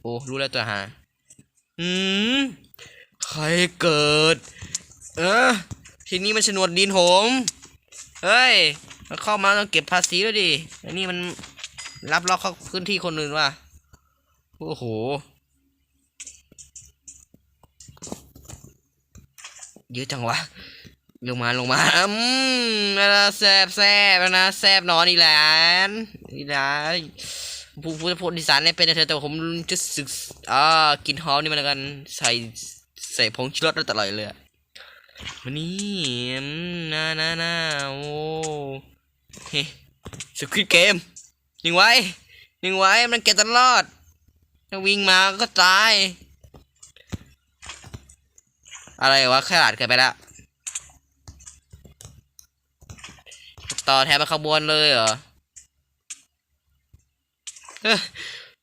โอ้รู้แล้วตัวหา อืม ใครเกิด เออทีนี้มันฉนวดดินผมเฮ้ย มันเข้ามาต้องเก็บภาษีด้วยดิอันนี้มันรับลอกเข้าพื้นที่คนอื่นว่ะ โอ้โห เยอะจังวะ ลงมาลงมา อืมนะแซบแซบนะแซบนอนอีหลานอีหลาน ผู้ผู้พูดอีสานเนี่ยเป็นนะเธอแต่ผมจะสึกอ่ากินหอมนี่มันแล้วกันใส่ใส่ผงชูรสแล้วตลอดเลยวันนี้น่าน่าน่าโอ้เฮ้สควิดเกมยิงไว้ยิงไว้มันเก็บตลอดถ้าวิ่งมาก็ตาย อะไรวะขลาดเกินไปละต่อแถวมาขบวนเลยเหรอ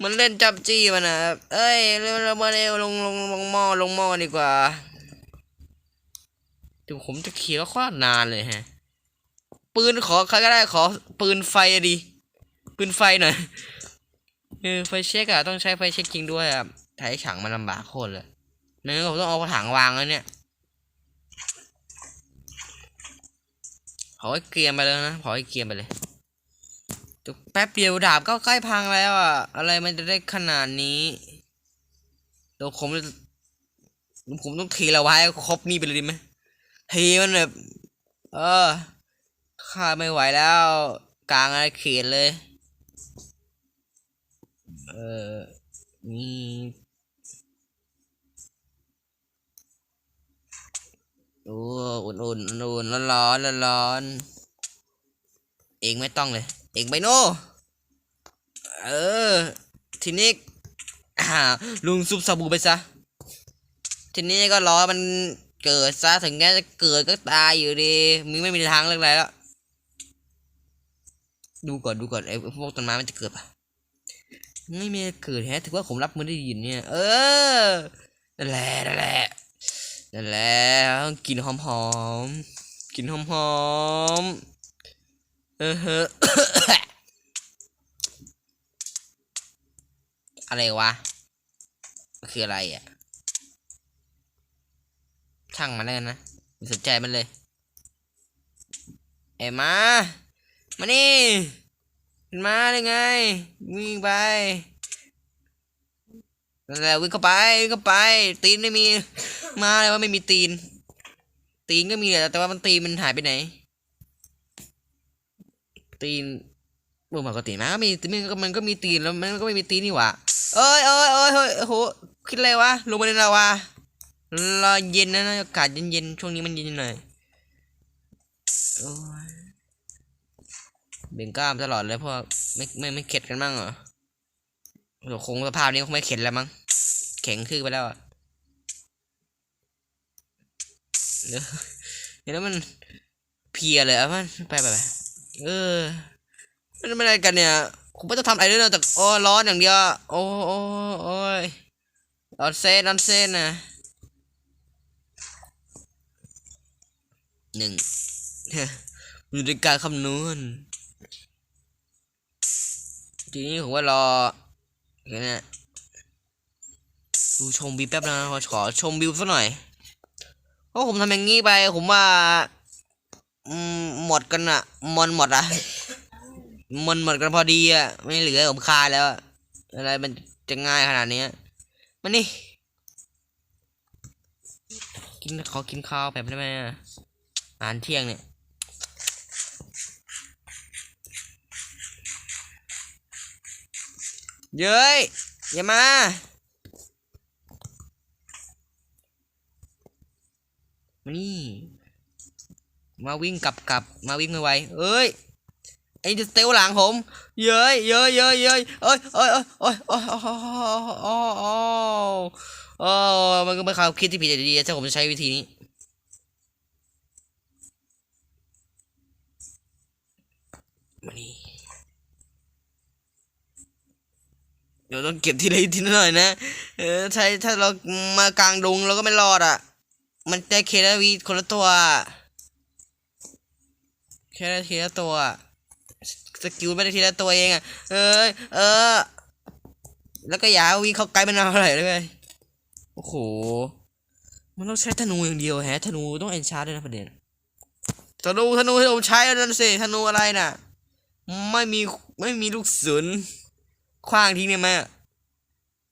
มันเล่นจับจี้มันนะเอ้ยเร็วเรามาเร็วลงลงลงหม้อลงหม้อดีกว่าถึงผมจะเขี่แล้วคตรนานเลยฮะ ปืนขอใครก็ได้ขอปืนไฟดี ปืนไฟหน่อยเออไฟเช็คอะต้องใช้ไฟเช็คจริงด้วยอะถ่ายถังมันลำบากโคตรเลยนั่นก็ผมต้องเอากระถังวางแล้วเนี่ยเผาให้เกียมไปเลยนะเผาให้เกียมไปเลย แป๊บเดียวดาบก็ใกล้พังแล้วอะ อะไรมันจะได้ขนาดนี้เดี๋ยวผมผมต้องทีละไว้ครบนี่ไปเลยดีไหมทีมันแบบ เออข้าไม่ไหวแล้ว กลางอะไรเขียนเลย เออนี่โอ้อุ่นอุ่นๆอุ่นร้อนร้อนร้อนร้อนๆเองไม่ต้องเลย เองไปโน่เออ ทีนี้ลุงซุปสบู่ไปซะ ทีนี้ก็รอมันเกิดซะถึงแม้จะเกิดก็ตายอยู่ดีมึงไม่มีทางเลือกอะไรแล้ว ดูก่อนดูก่อนไอ้พวกต้นไม้มันจะเกิดปะไม่มีเกิดแฮะถือว่าผมรับมือได้ยินเนี่ย เออนั่นแหละนั่นแหละนั่นแหละกินหอมหอมกินหอมหอม เออเฮ้ออะไรวะ คืออะไรอะ ช่างมันแล้วกันะไม่สนใจมันเลย เอ็มา มานี่ขึ้นมาได้ไง วิ่งไปนั่นแหละวิ่งเข้าไปวิ่งเข้าไป ตีนไม่มี มาเลยว่าไม่มีตีน ตีนก็มีแหละแต่ว่ามันตีนมันหายไปไหน ตีนเมื่อปกตินะมีมันก็มันก็มีตีนแล้วมันก็ไม่มีตีนนี่หว่าเอ้ยเอ้ยเอ้ยเฮ้ยโหคิดอะไรวะลงมาในลาวารอเย็นนะอากาศเย็นๆช่วงนี้มันเย็นหน่อยเบ่งกล้ามตลอดเลยพราะไม่ไม่ไม่เข็ดกันบ้งเหรอโอ้โหคงสภาพนี้คงไม่เข็ดแล้วมั้งแข็งทื่อไปแล้วอะเดี๋ยวแล้วมันเพียเลยอะมันไปไปไป เออมันไม่อะไรกันเนี่ยผมไม่ต้องทำอะไรด้วยนะแต่โอ้ร้อนอย่างเดียวโอ้โอ้โอ้ยร้อนเส้นร้อนเส้นนะหนึ่งอยู่ในการคำนวณทีนี้ผมว่ารออย่างเนี้ยดูชมวิวแป๊บนะขอชมวิวสักหน่อยเพราะผมทำอย่างงี้ไปผมว่า หมดกันอะมันหมดอะมันหมดกันพอดีอะไม่เหลือผมคายแล้ว อะไรมันจะง่ายขนาดนี้มันนี่กินขอกินข้าวแบบได้ไหมอะอาหารเที่ยงเนี่ยเย้ยอย่ามามานี่ มาวิ่งกลับกลับมาวิ่งไวๆเอ้ยไอ้สเตลหลังผม เย้ยเย้ยเย้ยเย้ยเอ้ยเอ้ยเอ้ยเอ้ยเอ้ยโอ้โอ้โอ้โอ้มันก็เป็นความคิดที่ผิดดีๆถ้าผมจะใช้วิธีนี้มานี่เดี๋ยวต้องเก็บทีละนิดทีละหน่อยนะ เออใช่ถ้าเรามากลางดงเราก็ไม่รอดอะ มันได้เคลวีคนละตัว แค่ได้ทีละตัวสกิลไม่ได้ทีละตัวเองอะ เอ้ย เออ แล้วก็อย่าวิ่งเข้าใกล้มันเอาอะไรเลยโอ้โห มันต้องใช้ธนูอย่างเดียวแฮะ ธนูต้องเอนชาร์ด้วยนะประเด็น ธนูธนูที่ผมใช้นั่นสิ ธนูอะไรน่ะ ไม่มีไม่มีลูกศุนคว้างทิ้งเนี่ยไหม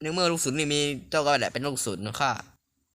ในเมื่อลูกศุนนี่มีเจ้าก็แหละเป็นลูกศุนนะค่ะ